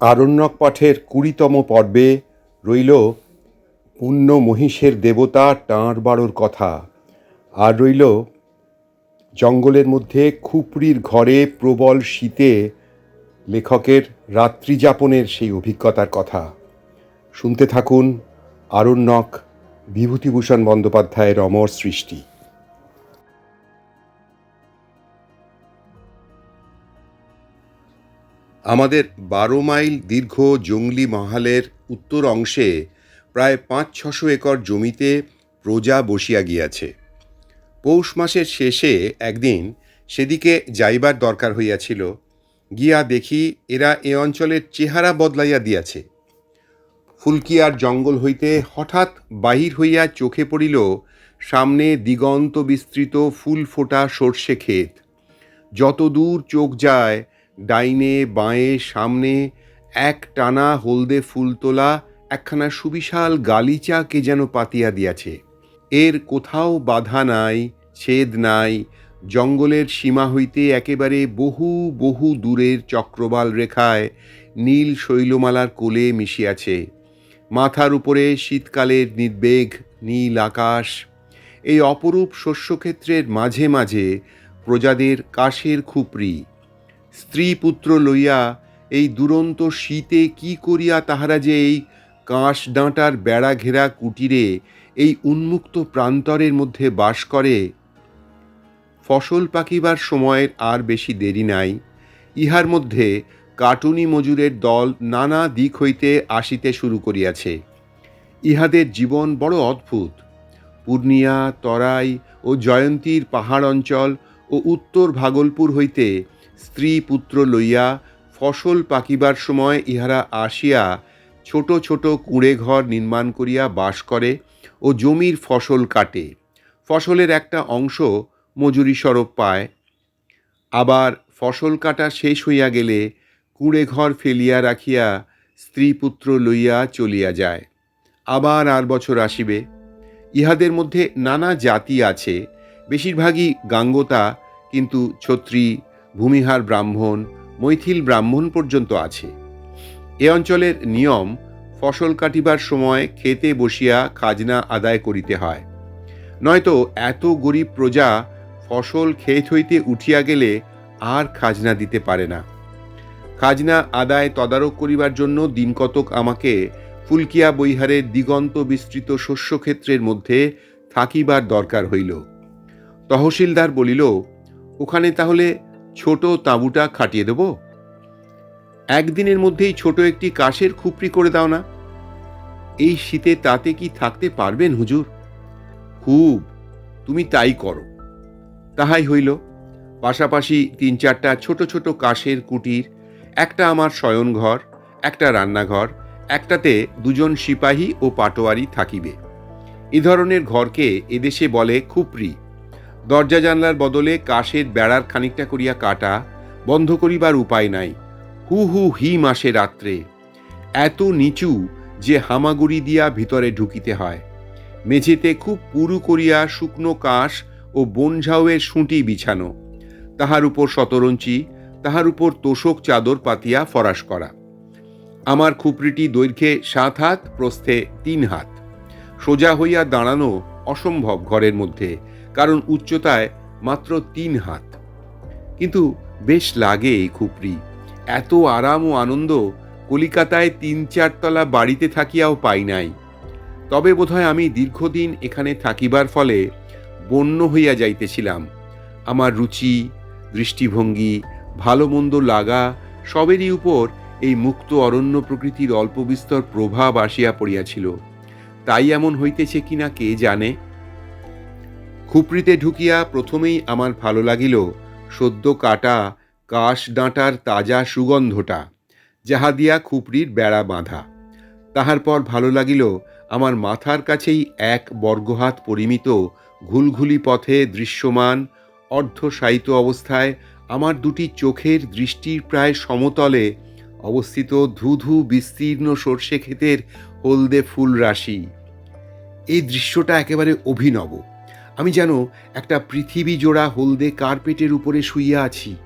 আরণ্যক পাঠের কুড়িতম পর্বে রইল পুণ্য মহিষের দেবতা টাঁড় বাড়োর কথা। আর রইল জঙ্গলের মধ্যে খুপড়ির ঘরে প্রবল শীতে লেখকের রাত্রিযাপনের সেই অভিজ্ঞতার কথা। শুনতে থাকুন আরণ্যক বিভূতিভূষণ বন্দ্যোপাধ্যায়ের অমর সৃষ্টি। আমাদের বারো মাইল দীর্ঘ জঙ্গলি মহালের উত্তর অংশে প্রায় পাঁচ ছশো একর জমিতে প্রজা বসিয়া গিয়াছে। পৌষ মাসের শেষে একদিন সেদিকে যাইবার দরকার হইয়াছিল, গিয়া দেখি এরা এ অঞ্চলের চেহারা বদলাইয়া দিয়াছে। ফুলকিয়ার জঙ্গল হইতে হঠাৎ বাহির হইয়া চোখে পড়িল, সামনে দিগন্ত বিস্তৃত ফুল ফোটা সর্ষে ক্ষেত। যত দূর চোখ যায় ডাইনে, বাঁয়ে, সামনে, এক টানা হলদে ফুল তোলা, একখানা সুবিশাল গালিচা কে যেন পাতিয়া দিয়াছে। এর কোথাও বাধা নাই, ছেদ নাই, জঙ্গলের সীমা হইতে একেবারে বহু বহু দূরের চক্রবাল রেখায় নীল শৈলমালার কোলে মিশিয়াছে। মাথার উপরে শীতকালের নির্বেগ, নীল আকাশ। এই অপরূপ শস্যক্ষেত্রের মাঝে মাঝে প্রজাদের কাশের খুপড়ি স্ত্রী পুত্র লইয়া এই দুরন্ত শীতে কি করিয়া তাহারা যে এই কাঁশ ডাঁটার বেড়া ঘেরা কুটিরে এই উন্মুক্ত প্রান্তরের মধ্যে বাস করে, ফসল পাকিবার সময়ের আর বেশি দেরি নাই। ইহার মধ্যে কাটুনি মজুরের দল নানা দিক হইতে আসিতে শুরু করিয়াছে। ইহাদের জীবন বড় অদ্ভুত। পূর্ণিয়া, তরাই ও জয়ন্তীর পাহাড় অঞ্চল ও উত্তর ভাগলপুর হইতে স্ত্রী পুত্র লইয়া ফসল পাকিবার সময় ইহারা আসিয়া ছোট ছোট কুঁড়ে ঘর নির্মাণ করিয়া বাস করে ও জমির ফসল কাটে। ফসলের একটা অংশ মজুরি স্বরূপ পায়। আবার ফসল কাটা শেষ হইয়া গেলে কুঁড়ে ঘর ফেলিয়া রাখিয়া স্ত্রী পুত্র লইয়া চলিয়া যায়। আবার আর বছর আসিবে। ইহাদের মধ্যে নানা জাতি আছে, বেশিরভাগই গাঙ্গতা, কিন্তু ছত্রী ভূমিহার ব্রাহ্মণ, মৈথিল ব্রাহ্মণ পর্যন্ত আছে। এ অঞ্চলের নিয়ম, ফসল কাটিবার সময় খেতে বসিয়া খাজনা আদায় করিতে হয়। নয়তো এত গরিব প্রজা ফসল ক্ষেত হইতে উঠিয়া গেলে আর খাজনা দিতে পারে না। খাজনা আদায় তদারক করিবার জন্য দিনকতক আমাকে ফুলকিয়া বৈহারের দিগন্ত বিস্তৃত শস্যক্ষেত্রের মধ্যে থাকিবার দরকার হইল। তহসিলদার বলিল, ওখানে তাহলে ছোট তাঁবুটা খাটিয়ে দেব। একদিনের মধ্যেই ছোট একটি কাশের খুপড়ি করে দাও না। এই শীতে তাতে কি থাকতে পারবেন হুজুর? খুব, তুমি তাই করো। তাহাই হইল। পাশাপাশি তিন চারটা ছোট ছোট কাশের কুটির, একটা আমার শয়নঘর একটা রান্নাঘর, একটাতে দুজন সিপাহী ও পাটোয়ারি থাকিবে। এ ধরনের ঘরকে এদেশে বলে খুপড়ি দরজা জানলার বদলে কাশের বেড়ার খানিকটা করিয়া কাটা বন্ধ করিবার উপায় নাই। হু হু হি মাসে রাত্রে। এত নিচু যে হামাগুড়ি দিয়া ভিতরে ঢুকিতে হয়। মেঝেতে খুব পুরু করিয়া শুকনো কাশ ও বনঝাউয়ের সুঁটি বিছানো। তাহার উপর শতরঞ্চি, তাহার উপর তোষক চাদর পাতিয়া ফরাস করা। আমার খুপড়িটি দৈর্ঘ্যে সাত হাত, প্রস্থে তিন হাত। সোজা হইয়া দাঁড়ানো অসম্ভব ঘরের মধ্যে। কারণ উচ্চতায় মাত্র তিন হাত। কিন্তু বেশ লাগে এই খুপড়ি। এত আরাম ও আনন্দ কলিকাতায় তিন চারতলা বাড়িতে থাকিয়াও পাই নাই। তবে বোধহয় আমি দীর্ঘদিন এখানে থাকিবার ফলে বন্য হইয়া যাইতেছিলাম। আমার রুচি, দৃষ্টিভঙ্গি ভালো মন্দ লাগা সবেরই উপর এই মুক্ত অরণ্য প্রকৃতির অল্প বিস্তর প্রভাব আসিয়া পড়িয়াছিল। তাই এমন হইতেছে কিনা কে জানে? খুপড়িতে ঢুকিয়া প্রথমেই আমার ভালো লাগিল সদ্য কাটা কাশ ডাঁটার তাজা সুগন্ধটা, যাহা দিয়া খুপড়ির বেড়া বাঁধা। তাহার পর ভালো লাগিল আমার মাথার কাছেই এক বর্গহাত পরিমিত ঘুলঘুলি পথে দৃশ্যমান অর্ধশায়িত অবস্থায় আমার দুটি চোখের দৃষ্টির প্রায় সমতলে অবস্থিত ধুধু বিস্তীর্ণ সর্ষে ক্ষেতের হলদে ফুল রাশি এই দৃশ্যটা একেবারে অভিনব। আমি যেন একটা পৃথিবী জোড়া হলদে কার্পেটের উপরে শুইয়া আছি।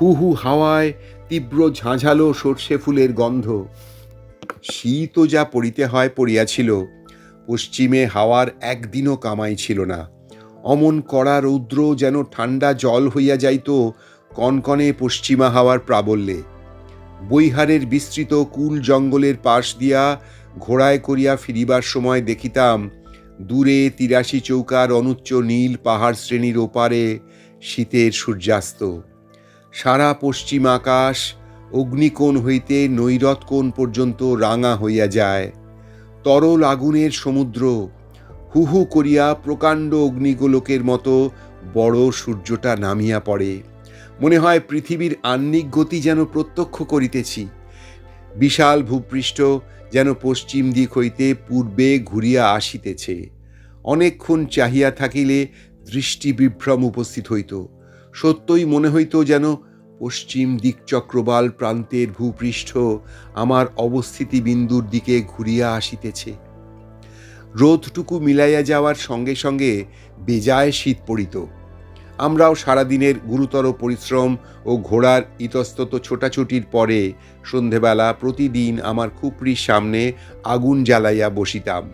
হু হু হাওয়ায় তীব্র ঝাঁঝালো সর্ষে ফুলের গন্ধ। শীতও যা পড়িতে হয় পড়িয়াছিল, পশ্চিমে হাওয়ার একদিনও কামাই ছিল না। অমন কড়া রৌদ্র যেন ঠান্ডা জল হইয়া যাইত কনকনে পশ্চিমা হাওয়ার প্রাবল্যে। বৈহারের বিস্তৃত কুল জঙ্গলের পাশ দিয়া ঘোড়ায় করিয়া ফিরিবার সময় দেখিতাম দূরে তিরাশি চৌকার অনুচ্চ নীল পাহাড় শ্রেণির ওপারে শীতের সূর্যাস্ত। সারা পশ্চিম আকাশ অগ্নিকোণ হইতে নৈরৎকোণ পর্যন্ত রাঙা হইয়া যায়। তরল আগুনের সমুদ্র হু হু করিয়া প্রকাণ্ড অগ্নিগোলকের মতো বড় সূর্যটা নামিয়া পড়ে। মনে হয় পৃথিবীর আহ্নিক গতি যেন প্রত্যক্ষ করিতেছি। বিশাল ভূপৃষ্ঠ যেন পশ্চিম দিক হইতে পূর্বে ঘুরিয়া আসিতেছে। অনেকক্ষণ চাহিয়া থাকিলে দৃষ্টি বিভ্রম উপস্থিত হইত। সত্যই মনে হইত যেন পশ্চিম দিক চক্রবাল প্রান্তের ভূপৃষ্ঠ আমার অবস্থিতি বিন্দুর দিকে ঘুরিয়া আসিতেছে। রোদটুকু মিলাইয়া যাওয়ার সঙ্গে সঙ্গে বেজায় শীত পড়িত। আমরাও সারাদিনের গুরুতর পরিশ্রম ও ঘোড়ার ইতস্তত ছোটাছুটির পরে সন্ধেবেলা প্রতিদিন আমার খুপড়ির সামনে আগুন জ্বালাইয়া বসিতাম।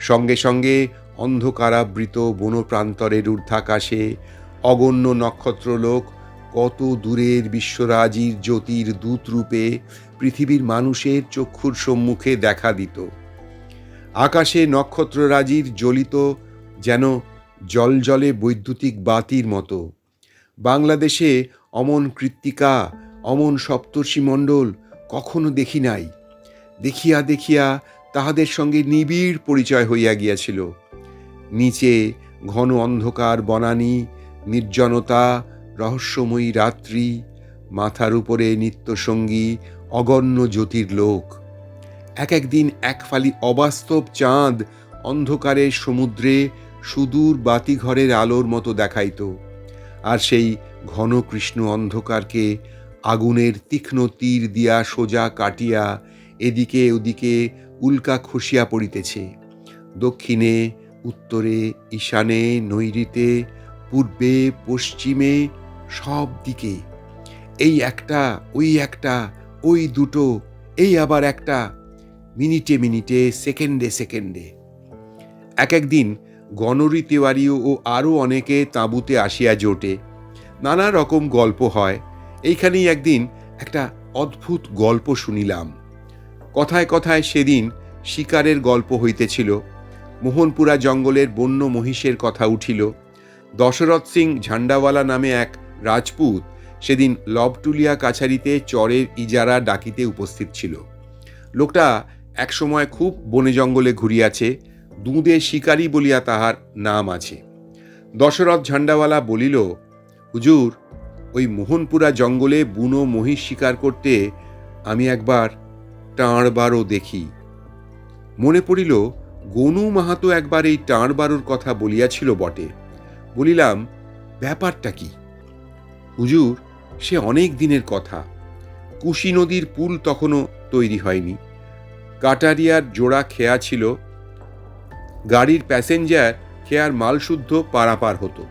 সঙ্গে সঙ্গে অন্ধকারাবৃত বনপ্রান্তরের ঊর্ধ্বাকাশে অগণ্য নক্ষত্রলোক কত দূরের বিশ্বরাজির জ্যোতির দূতরূপে পৃথিবীর মানুষের চক্ষুর সম্মুখে দেখা দিত। আকাশে নক্ষত্ররাজির জ্বলিত যেন জলজলে বৈদ্যুতিক বাতির মতো। বাংলাদেশে অমন কৃত্তিকা, অমন সপ্তর্ষিমণ্ডল কখনো দেখি নাই। দেখিয়া দেখিয়া তাহাদের সঙ্গে নিবিড় পরিচয় হইয়া গিয়াছিল। নিচে ঘন অন্ধকার বনানী, নির্জনতা, রহস্যময়ী রাত্রি, মাথার উপরে নিত্যসঙ্গী, অগণ্য জ্যোতির লোক। এক একদিন এক ফালি অবাস্তব চাঁদ অন্ধকারের সমুদ্রে সুদূর বাতিঘরের আলোর মতো দেখাইত, আর সেই ঘন কৃষ্ণ অন্ধকারকে আগুনের তীক্ষ্ণ তীর দিয়া সোজা কাটিয়া এদিকে ওদিকে উল্কা খসিয়া পড়িতেছে। দক্ষিণে, উত্তরে, ঈশানে নৈরিতে পূর্বে, পশ্চিমে, সব দিকে। এই একটা, ওই একটা, ওই দুটো, এই আবার একটা। মিনিটে মিনিটে, সেকেন্ডে সেকেন্ডে। এক একদিন গণরী তেওয়ারি ও আরও অনেকে তাঁবুতে আসিয়া জোটে। নানা রকম গল্প হয়। এইখানেই একদিন একটা অদ্ভুত গল্প শুনিলাম। কথায় কথায় সেদিন শিকারের গল্প হইতেছিল। মোহনপুরা জঙ্গলের বন্য মহিষের কথা উঠিল। দশরথ সিং ঝান্ডাওয়ালা নামে এক রাজপুত সেদিন লবটুলিয়া কাছারিতে চরের ইজারা ডাকিতে উপস্থিত ছিল। লোকটা একসময় খুব বনে জঙ্গলে ঘুরিয়াছে। দুঁদে শিকারী বলিয়া তাহার নাম আছে। দশরথ ঝান্ডাওয়ালা বলিল, হুজুর, ওই মোহনপুরা জঙ্গলে বুনো মহিষ শিকার করতে আমি একবার টাঁড়বারও দেখি। মনে পড়িল, গনু মাহাতো একবার এই টাঁড়বারোর কথা বলিয়াছিল বটে। বলিলাম, ব্যাপারটা কি? হুজুর, সে অনেক দিনের কথা। কুশি নদীর পুল তখনও তৈরি হয়নি। কাটারিয়ার জোড়া খেয়া ছিল গাড়ির প্যাসেঞ্জার খেয়ার মালশুদ্ধ পারাপার হতো।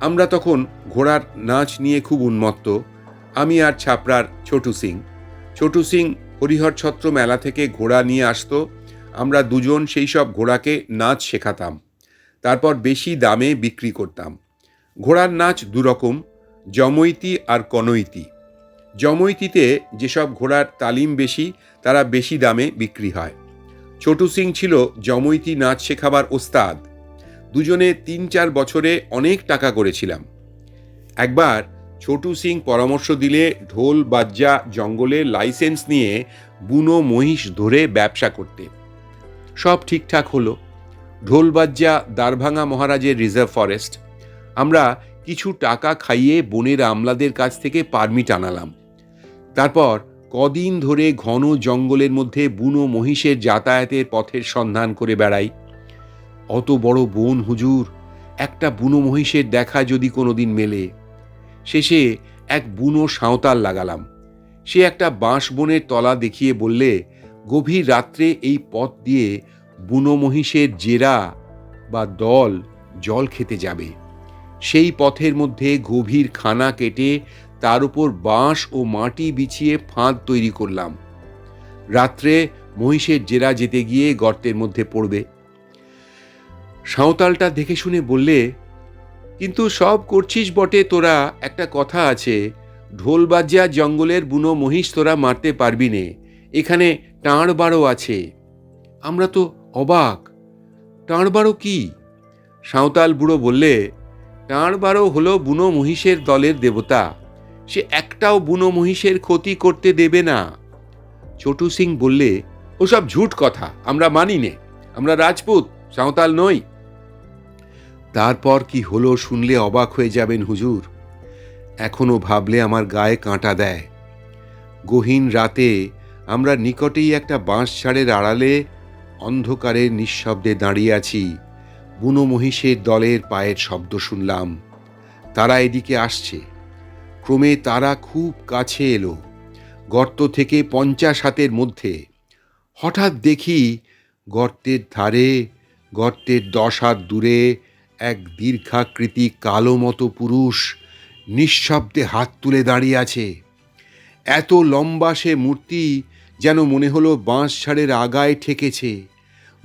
আমরা তখন ঘোড়ার নাচ নিয়ে খুব উন্মত্ত। আমি আর ছাপড়ার ছোটু সিং। ছোটু সিং হরিহর ছত্র মেলা থেকে ঘোড়া নিয়ে আসতো। আমরা দুজন সেই সব ঘোড়াকে নাচ শেখাতাম। তারপর বেশি দামে বিক্রি করতাম। ঘোড়ার নাচ দুরকম জমৈতি আর কনৈতি। জমৈতিতে যেসব ঘোড়ার তালিম বেশি, তারা বেশি দামে বিক্রি হয়। ছোটু সিং ছিল জমৈতি নাচ শেখাবার ওস্তাদ। দুজনে তিন চার বছরে অনেক টাকা করেছিলাম। একবার ছোটু সিং পরামর্শ দিলে ঢোল বাজ্জা জঙ্গলে লাইসেন্স নিয়ে বুনো মহিষ ধরে ব্যবসা করতে। সব ঠিকঠাক হলো। ঢোলবাজ্জা দ্বারভাঙা মহারাজের রিজার্ভ ফরেস্ট। আমরা কিছু টাকা খাইয়ে বনের আমলাদের কাছ থেকে পারমিট আনালাম। তারপর কদিন ধরে ঘন জঙ্গলের মধ্যে বুনো মহিষের যাতায়াতের পথের সন্ধান করে বেড়াই। অত বড় বন হুজুর, একটা বুনো মহিষের দেখা যদি কোনোদিন মেলে। শেষে এক বুনো সাঁওতাল লাগালাম। সে একটা বাঁশ বনের তলা দেখিয়ে বললে, গভীর রাত্রে এই পথ দিয়ে বুনো মহিষের জেরা বা দল জল খেতে যাবে। সেই পথের মধ্যে গভীর খানা কেটে তার উপর বাঁশ ও মাটি বিছিয়ে ফাঁদ তৈরি করলাম। রাত্রে মহিষের জেরা যেতে গিয়ে গর্তের মধ্যে পড়বে। সাঁওতালটা দেখে শুনে বললে, কিন্তু সব করছিস বটে, তোরা একটা কথা আছে, ঢোল বাজিয়া জঙ্গলের বুনো মহিষ তোরা মারতে পারবি নে, এখানে বারো আছে। আমরা তো অবাক বারো কি? সাঁওতাল বুড়ো বললে বারো হলো বুনো মহিষের দলের দেবতা সে একটাও বুনো মহিষের ক্ষতি করতে দেবে না। ছোটু সিং বললে, ওসব ঝুট কথা, আমরা মানি নে, আমরা রাজপুত, সাঁওতাল নই। তারপর কি হলো শুনলে অবাক হয়ে যাবেন হুজুর। এখনও ভাবলে আমার গায়ে কাঁটা দেয়। গহীন রাতে আমরা নিকটেই একটা বাঁশ ছাড়ের আড়ালে অন্ধকারের নিঃশব্দে দাঁড়িয়ে আছি। বুনো মহিষের দলের পায়ের শব্দ শুনলাম। তারা এদিকে আসছে। ক্রমে তারা খুব কাছে এলো। গর্ত থেকে পঞ্চাশ হাতের মধ্যে। হঠাৎ দেখি গর্তের ধারে, গর্তের দশ হাত দূরে এক দীর্ঘাকৃতি কালো মতো পুরুষ নিঃশব্দে হাত তুলে দাঁড়িয়ে আছে। এত লম্বা সে মূর্তি যেন মনে হলো বাঁশ ছাড়ের আগায় ঠেকেছে।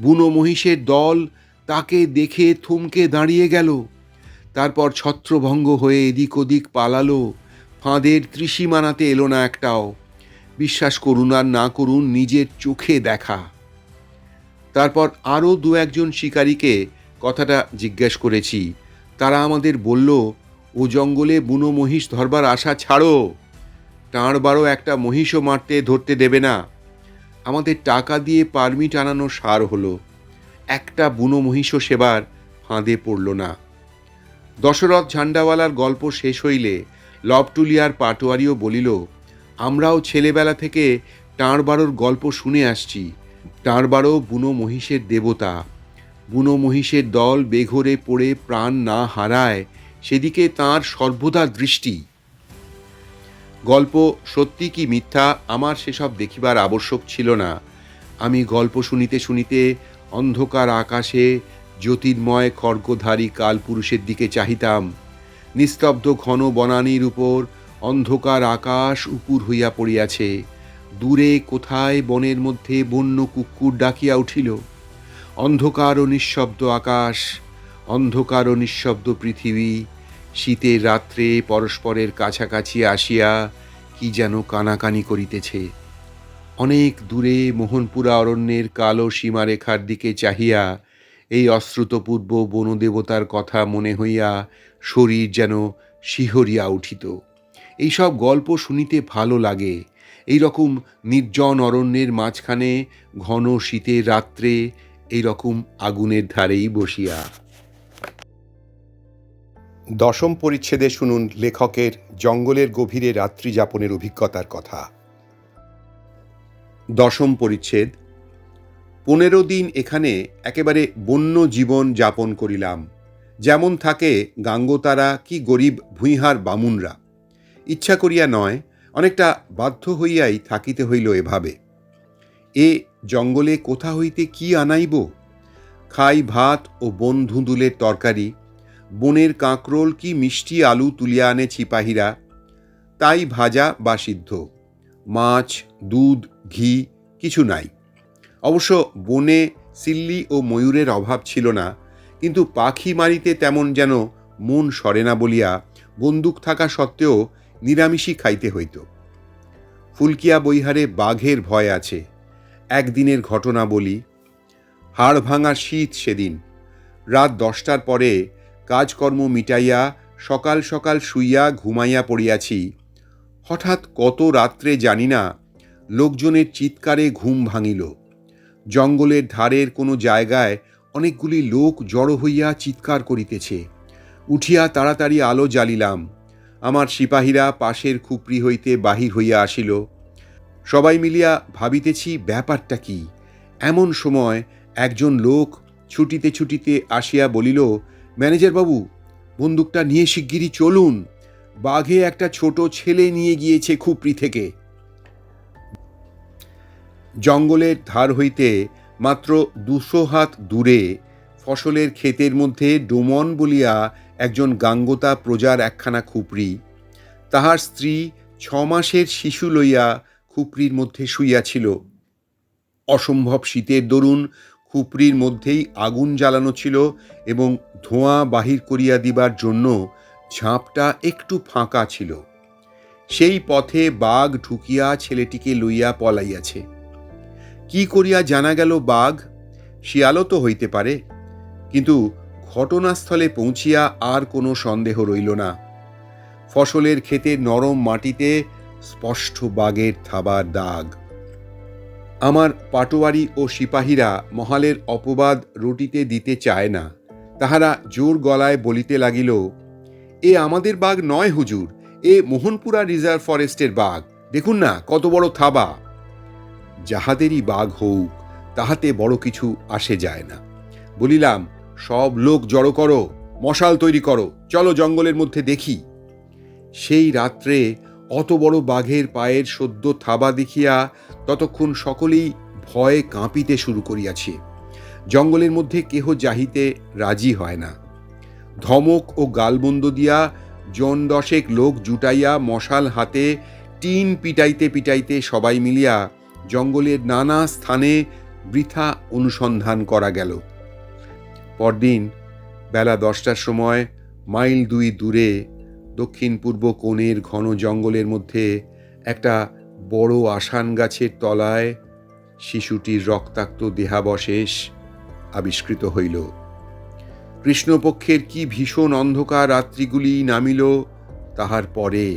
বুনো মহিষের দল তাকে দেখে থমকে দাঁড়িয়ে গেল। তারপর ছত্রভঙ্গ হয়ে এদিক ওদিক পালালো। ফাঁদের ত্রিসীমানাতে এলো না একটাও। বিশ্বাস করুন আর না করুন, নিজের চোখে দেখা। তারপর আরও দু একজন শিকারীকে কথাটা জিজ্ঞেস করেছি। তারা আমাদের বলল, ও জঙ্গলে বুনো মহিষ ধরবার আশা ছাড়ো। টাঁড় বারো একটা মহিষও মারতে ধরতে দেবে না। আমাদের টাকা দিয়ে পারমিট আনানো সার হলো। একটা বুনো মহিষও সেবার ফাঁদে পড়ল না। দশরথ ঝান্ডাওয়ালার গল্প শেষ হইলে লবটুলিয়ার পাটোয়ারিও বলিল, আমরাও ছেলেবেলা থেকে টাঁড়বারোর গল্প শুনে আসছি। টাঁড়বারো বুনো মহিষের দেবতা। বুনো মহিষের দল বেঘরে পড়ে প্রাণ না হারায়, সেদিকে তার সর্বদা দৃষ্টি। গল্প সত্যি কি মিথ্যা আমার সেসব দেখিবার আবশ্যক ছিল না। আমি গল্প শুনিতে শুনিতে অন্ধকার আকাশে জ্যোতির্ময় খড়গধারী কালপুরুষের দিকে চাহিতাম। নিস্তব্ধ ঘন বনানীর উপর অন্ধকার আকাশ উপুর হইয়া পড়িয়াছে। দূরে কোথায় বনের মধ্যে বন্য কুকুর ডাকিয়া উঠিল? অন্ধকার ও নিঃশব্দ আকাশ, অন্ধকার ও নিঃশব্দ পৃথিবী, শীতের রাত্রে পরস্পরের কাছাকাছি আসিয়া কি যেন কানাকানি করিতেছে। অনেক দূরে মোহনপুরা অরণ্যের কালো সীমারেখার দিকে চাহিয়া এই অশ্রুতপূর্ব বনদেবতার কথা মনে হইয়া শরীর যেন শিহরিয়া উঠিত। এইসব গল্প শুনিতে ভালো লাগে। এই রকম নির্জন অরণ্যের মাঝখানে ঘন শীতের রাত্রে এই রকম আগুনের ধারেই বসিয়া। দশম পরিচ্ছেদে শুনুন লেখকের জঙ্গলের গভীরে রাত্রি যাপনের অভিজ্ঞতার কথা। দশম পরিচ্ছেদ। পনেরো দিন এখানে একেবারে বন্য জীবন যাপন করিলাম। যেমন থাকে গাঙ্গতারা কি গরিব ভুঁইহার বামুনরা। ইচ্ছা করিয়া নয়, অনেকটা বাধ্য হইয়াই থাকিতে হইল এভাবে। এ জঙ্গলে কোথা হইতে কি আনাইব? খাই, ভাত ও বন ধুঁদুলের তরকারি, বনের কাঁকরোল কি মিষ্টি আলু তুলিয়া আনে ছিপাহীরা তাই ভাজা বা সিদ্ধ। মাছ, দুধ, ঘি কিছু নাই। অবশ্য বনে সিল্লি ও ময়ূরের অভাব ছিল না কিন্তু পাখি মারিতে তেমন যেন মন সরে না বলিয়া বন্দুক থাকা সত্ত্বেও নিরামিষই খাইতে হইত। ফুলকিয়া বৈহারে বাঘের ভয় আছে। একদিনের ঘটনা বলি, হাড় ভাঙা শীত সেদিন। রাত দশটার পরে কাজকর্ম মিটাইয়া সকাল সকাল শুইয়া ঘুমাইয়া পড়িয়াছি। হঠাৎ কত রাত্রে জানি না লোকজনের চিৎকারে ঘুম ভাঙিল। জঙ্গলের ধারের কোনো জায়গায় অনেকগুলি লোক জড়ো হইয়া চিৎকার করিতেছে। উঠিয়া তাড়াতাড়ি আলো জ্বালিলাম। আমার সিপাহীরা পাশের খুপড়ি হইতে বাহির হইয়া আসিল। সবাই মিলিয়া ভাবিতেছি, ব্যাপারটা কি? এমন সময় একজন লোক ছুটিতে ছুটিতে আসিয়া বলিল ম্যানেজার বাবু বন্দুকটা নিয়ে শিগগিরই চলুন। বাঘে একটা ছোট ছেলে নিয়ে গিয়েছে খুপড়ি থেকে। জঙ্গলের ধার হইতে মাত্র দুশো হাত দূরে ফসলের ক্ষেতের মধ্যে ডোমন বলিয়া একজন গাঙ্গতা প্রজার একখানা খুপড়ি তাহার স্ত্রী ছ মাসের শিশু লইয়া খুপরির মধ্যে শুইয়াছিল। অসম্ভব শীতের দরুন খুপরির মধ্যেই আগুন জ্বালানো ছিল এবং ধোঁয়া বাহির করিয়া দিবার জন্য ঝাঁপটা একটু ফাঁকা ছিল। সেই পথে বাঘ ঢুকিয়া ছেলেটিকে লইয়া পলাইয়াছে। কি করিয়া জানা গেল বাঘ? শিয়ালও তো হইতে পারে। কিন্তু ঘটনাস্থলে পৌঁছিয়া আর কোনো সন্দেহ রইল না। ফসলের ক্ষেতে নরম মাটিতে স্পষ্ট বাঘের থাবার দাগ। আমার পাটোয়ারি ও সিপাহীরা মহালের অপবাদ রুটিতে দিতে চায় না। তাহারা জোর গলায় বলিতে লাগিল, এ আমাদের বাঘ নয় হুজুর, এ মোহনপুরা রিজার্ভ ফরেস্টের বাঘ। দেখুন না, কত বড় থাবা। যাহাদেরই বাঘ হউক, তাহাতে বড় কিছু আসে যায় না। বলিলাম, সব লোক জড়ো করো, মশাল তৈরি করো, চলো জঙ্গলের মধ্যে দেখি। সেই রাত্রে অত বড় বাঘের পায়ের সদ্য থাবা দেখিয়া ততক্ষণ সকলেই ভয়ে কাঁপিতে শুরু করিয়াছে। জঙ্গলের মধ্যে কেহ যাহিতে রাজি হয় না। ধমক ও গালবন্দ দিয়া জন দশেক লোক জুটাইয়া মশাল হাতে টিন পিটাইতে পিটাইতে সবাই মিলিয়া জঙ্গলের নানা স্থানে বৃথা অনুসন্ধান করা গেল। পরদিন বেলা দশটার সময় মাইল দুই দূরে দক্ষিণ পূর্ব কোণের ঘন জঙ্গলের মধ্যে একটা বড় আসান গাছের তলায় শিশুটির রক্তাক্ত দেহাবশেষ আবিষ্কৃত হইল। কৃষ্ণপক্ষের কি ভীষণ অন্ধকার রাত্রিগুলি নামিল তাহার পরে।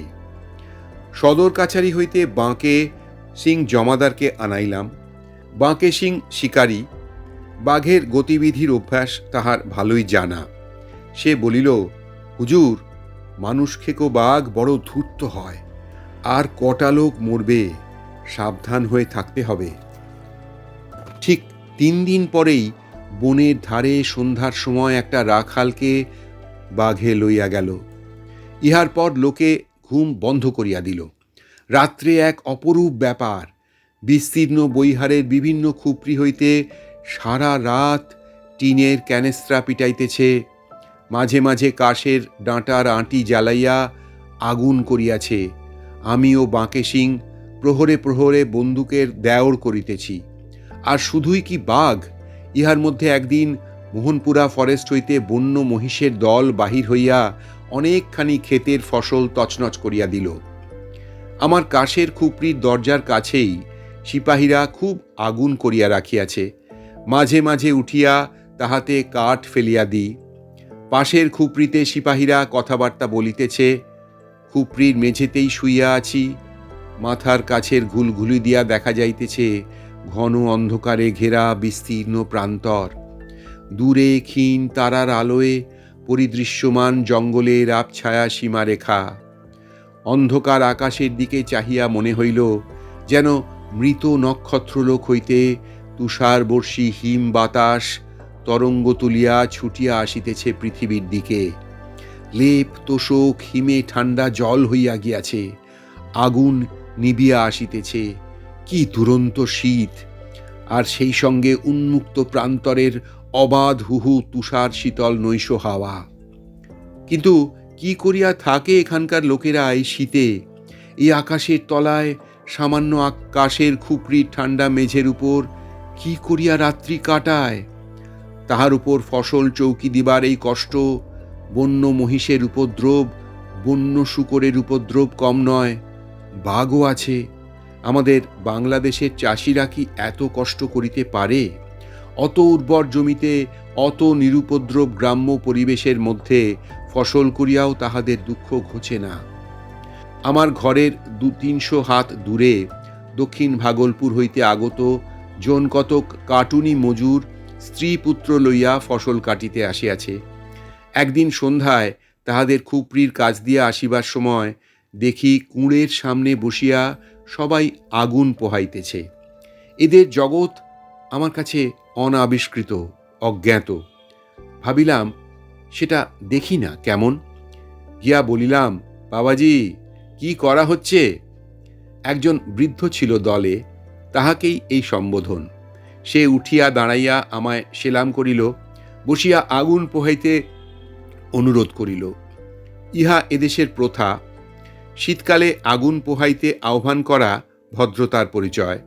সদর কাছারি হইতে বাঁকে সিং জমাদারকে আনাইলাম, বাঁকে সিং শিকারী, বাঘের গতিবিধির অভ্যাস তাহার ভালোই জানা। সে বলিল, হুজুর, মানুষ খেকো বাঘ বড় ধূর্ত হয়, আর কটা লোক মরবে, সাবধান হয়ে থাকতে হবে। ঠিক তিন দিন পরেই বনের ধারে সন্ধ্যার সময় একটা রাখালকে বাঘে লইয়া গেল। ইহার পর লোকে ঘুম বন্ধ করিয়া দিল। রাত্রে এক অপরূপ ব্যাপার। বিস্তীর্ণ বৈহারের বিভিন্ন খুপড়ি হইতে সারা রাত টিনের ক্যানেস্ত্রা পিটাইতেছে। মাঝে মাঝে কাশের ডাঁটার আঁটি জ্বালাইয়া আগুন করিয়াছে। আমি ও বাঁকে সিং প্রহরে প্রহরে বন্দুকের দেওর করিতেছি। আর শুধুই কি বাঘ? ইহার মধ্যে একদিন মোহনপুরা ফরেস্ট হইতে বন্য মহিষের দল বাহির হইয়া অনেকখানি ক্ষেতের ফসল তছনছ করিয়া দিল। আমার কাশের খুপড়ির দরজার কাছেই সিপাহীরা খুব আগুন করিয়া রাখিয়াছে। মাঝে মাঝে উঠিয়া তাহাতে কাঠ ফেলিয়া দিই। পাশের খুপড়িতে সিপাহীরা কথাবার্তা বলিতেছে, খুপড়ির মেঝেতেই শুইয়া আছি। মাথার কাছের ঘুলঘুলি দিয়া দেখা যাইতেছে ঘন অন্ধকারে ঘেরা বিস্তীর্ণ প্রান্তর। দূরে ক্ষীণ তারার আলোয় পরিদৃশ্যমান জঙ্গলের আবছায়া সীমারেখা। অন্ধকার আকাশের দিকে চাহিয়া মনে হইল, যেন মৃত নক্ষত্রলোক হইতে তুষার বর্ষী হিম বাতাস তরঙ্গ তুলিয়া ছুটিয়া আসিতেছে পৃথিবীর দিকে। লেপ, তোষক, হিমে ঠান্ডা জল হইয়া গিয়াছে, আগুন নিবিয়া আসিতেছে। কি দুরন্ত শীত! আর সেই সঙ্গে উন্মুক্ত প্রান্তরের অবাধ হুহু তুষার শীতল নৈশ হাওয়া। কিন্তু কি করিয়া থাকে এখানকার লোকেরা এই শীতে? এই আকাশের তলায়, সামান্য আকাশের খুপড়ির ঠান্ডা মেঝের উপর কি করিয়া রাত্রি কাটায়? তাহার উপর ফসল চৌকি দিবার এই কষ্ট, বন্য মহিষের উপদ্রব, বন্য শুকরের উপদ্রব কম নয়, বাঘও আছে। আমাদের বাংলাদেশের চাষিরা কি এত কষ্ট করিতে পারে? অত উর্বর জমিতে অত নিরুপদ্রব গ্রাম্য পরিবেশের মধ্যে ফসল করিয়াও তাহাদের দুঃখ ঘোচে না। আমার ঘরের দু তিনশো হাত দূরে, দক্ষিণ ভাগলপুর হইতে আগত জন কতক কাটুনি মজুর স্ত্রী পুত্র লইয়া ফসল কাটিতে আসিয়াছে। একদিন সন্ধ্যায় তাহাদের খুপড়ির কাজ দিয়া আসিবার সময় দেখি কুঁড়ের সামনে বসিয়া সবাই আগুন পোহাইতেছে। এদের জগৎ আমার কাছে অনাবিষ্কৃত, অজ্ঞাত। ভাবিলাম সেটা দেখি না, কেমন? গিয়া বলিলাম, বাবাজি, কি করা হচ্ছে? একজন বৃদ্ধ ছিল দলে, তাহাকেই এই সম্বোধন। সে উঠিয়া দাঁড়াইয়া আমায় সেলাম করিল, বসিয়া আগুন পোহাইতে অনুরোধ করিল। ইহা এদেশের প্রথা। শীতকালে আগুন পোহাইতে আহ্বান করা ভদ্রতার পরিচয়।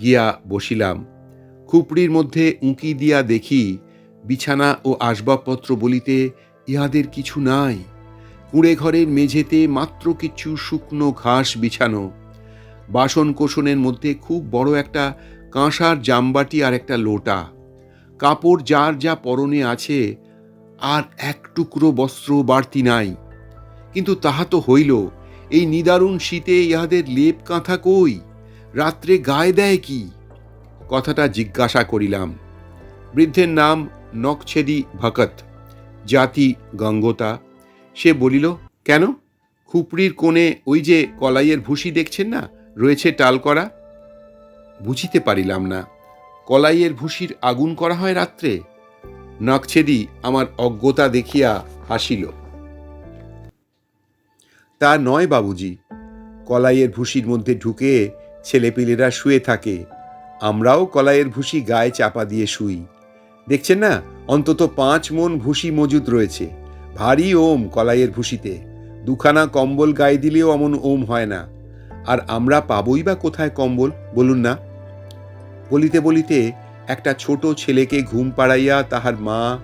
গিয়া বসিলাম। খুপড়ির মধ্যে উঁকি দিয়া দেখি বিছানা ও আসবাবপত্র বলিতে ইহাদের কিছু নাই। কুঁড়ে ঘরের মেঝেতে মাত্র কিছু শুকনো ঘাস বিছানো। বাসন কোষণের মধ্যে খুব বড় একটা কাঁসার জামবাটি আর একটা লোটা। কাপড় যার যা পরনে আছে, আর এক টুকরো বস্ত্র বাড়তি নাই। কিন্তু তাহা তো হইল, এই নিদারুণ শীতে ইহাদের লেপ কাঁথা কই? রাত্রে গায়ে দেয় কি? কথাটা জিজ্ঞাসা করিলাম। বৃদ্ধের নাম নকছেদি ভকত। জাতি গঙ্গতা। সে বলিল, কেন? খুপড়ির কোণে ওই যে কলাইয়ের ভুসি দেখছেন না? রয়েছে টাল করা? বুঝিতে পারিলাম না। কলাইয়ের ভুসির আগুন করা হয় রাত্রে? নকছেদি আমার অজ্ঞতা দেখিয়া হাসিল। তা নয় বাবুজি। কলাইয়ের ভুসির মধ্যে ঢুকে ছেলেপিলেরা শুয়ে থাকে। আমরাও কলাইয়ের ভুসি গায়ে চাপা দিয়ে শুই। দেখছেন না? অন্তত পাঁচ মন ভুসি মজুদ রয়েছে। ভারী ওম কলাইয়ের ভুসিতে দুখানা কম্বল গায়ে দিলেও অমন ওম হয় না। আর আমরা পাবই বা কোথায় কম্বল? বলুন না। বলিতে বলিতে একটা ছোট ছেলেকে ঘুম পাড়াইয়া তাহার মা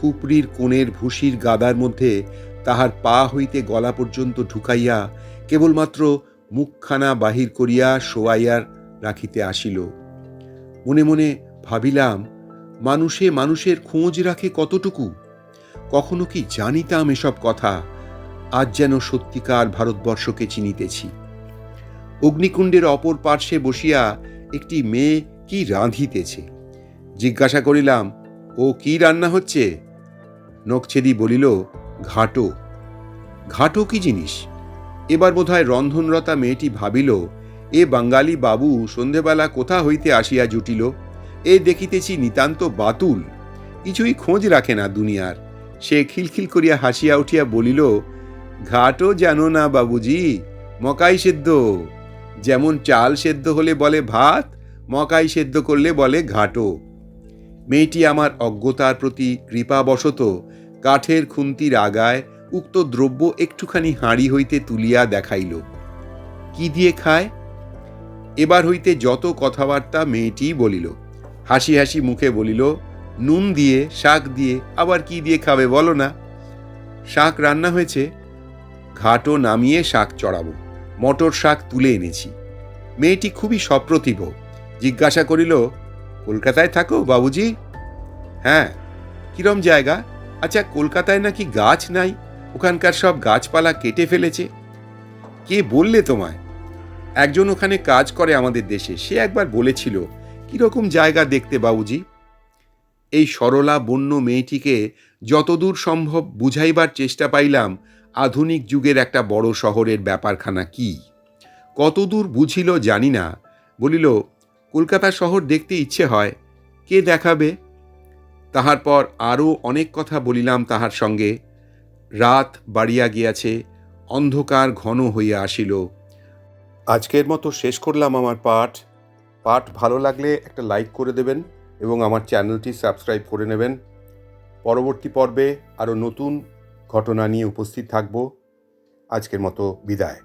খুপড়ির কোণের ভুসির গাদার মধ্যে তাহার পা হইতে গলা পর্যন্ত ঢুকাইয়া কেবলমাত্র মুখখানা বাহির করিয়া শোয়াইয়ার রাখিতে আসিল। মনে মনে ভাবিলাম মানুষে মানুষের খোঁজ রাখে কতটুকু? কখনো কি জানিতাম এসব কথা? আজ যেন সত্যিকার ভারতবর্ষকে চিনিতেছি। অগ্নিকুণ্ডের অপর পার্শ্বে বসিয়া একটি মেয়ে কি রাঁধিতেছে? জিজ্ঞাসা করিলাম, ও কি রান্না হচ্ছে? নকছেদি বলিল, ঘাটো। ঘাটো কি জিনিস? এবার বোধহয় রন্ধনরতা মেয়েটি ভাবিল, এ বাঙালি বাবু সন্ধেবেলা কোথা হইতে আসিয়া জুটিল? এ দেখিতেছি নিতান্ত বাতুল। কিছুই খোঁজ রাখে না দুনিয়ার। সে খিলখিল করিয়া হাসিয়া উঠিয়া বলিল, ঘাটও জানো না বাবুজি, মকাই সেদ্ধ। যেমন চাল সেদ্ধ হলে বলে ভাত, মকাই সেদ্ধ করলে বলে ঘাটো মেয়েটি আমার অজ্ঞতার প্রতি কৃপাবশত কাঠের খুন্তির আগায় উক্ত দ্রব্য একটুখানি হাঁড়ি হইতে তুলিয়া দেখাইল। কি দিয়ে খায়? এবার হইতে যত কথাবার্তা মেয়েটি বলিল। হাসি হাসি মুখে বলিল, নুন দিয়ে, শাক দিয়ে, আবার কি দিয়ে খাবে বলো না? শাক রান্না হয়েছে। ঘাটও নামিয়ে শাক চড়াবো। মটর শাক তুলে এনেছি। মেয়েটি খুবই সপ্রতিভ। জিজ্ঞাসা করিল, কলকাতায় থাকো বাবুজি? হ্যাঁ। কিরম জায়গা? আচ্ছা কলকাতায় নাকি গাছ নাই? ওখানকার সব গাছপালা কেটে ফেলেছে। কে বললে তোমায়? একজন ওখানে কাজ করে আমাদের দেশে। সে একবার বলেছিল কীরকম জায়গা দেখতে বাবুজি? এই সরলা বন্য মেয়েটিকে যতদূর সম্ভব বুঝাইবার চেষ্টা পাইলাম, আধুনিক যুগের একটা বড় শহরের ব্যাপারখানা কি? কতদূর বুঝিল জানি না। বলিল, কলকাতা শহর দেখতে ইচ্ছে হয়, কে দেখাবে? তাহার পর আরও অনেক কথা বলিলাম তাহার সঙ্গে। রাত বাড়িয়া গিয়াছে, অন্ধকার ঘন হইয়া আসিল। আজকের মতো শেষ করলাম আমার পাঠ। পাঠ ভালো লাগলে একটা লাইক করে দেবেন এবং আমার চ্যানেলটি সাবস্ক্রাইব করে নেবেন। পরবর্তী পর্বে আরও নতুন ঘটনা নিয়ে উপস্থিত থাকব। আজকের মতো বিদায়।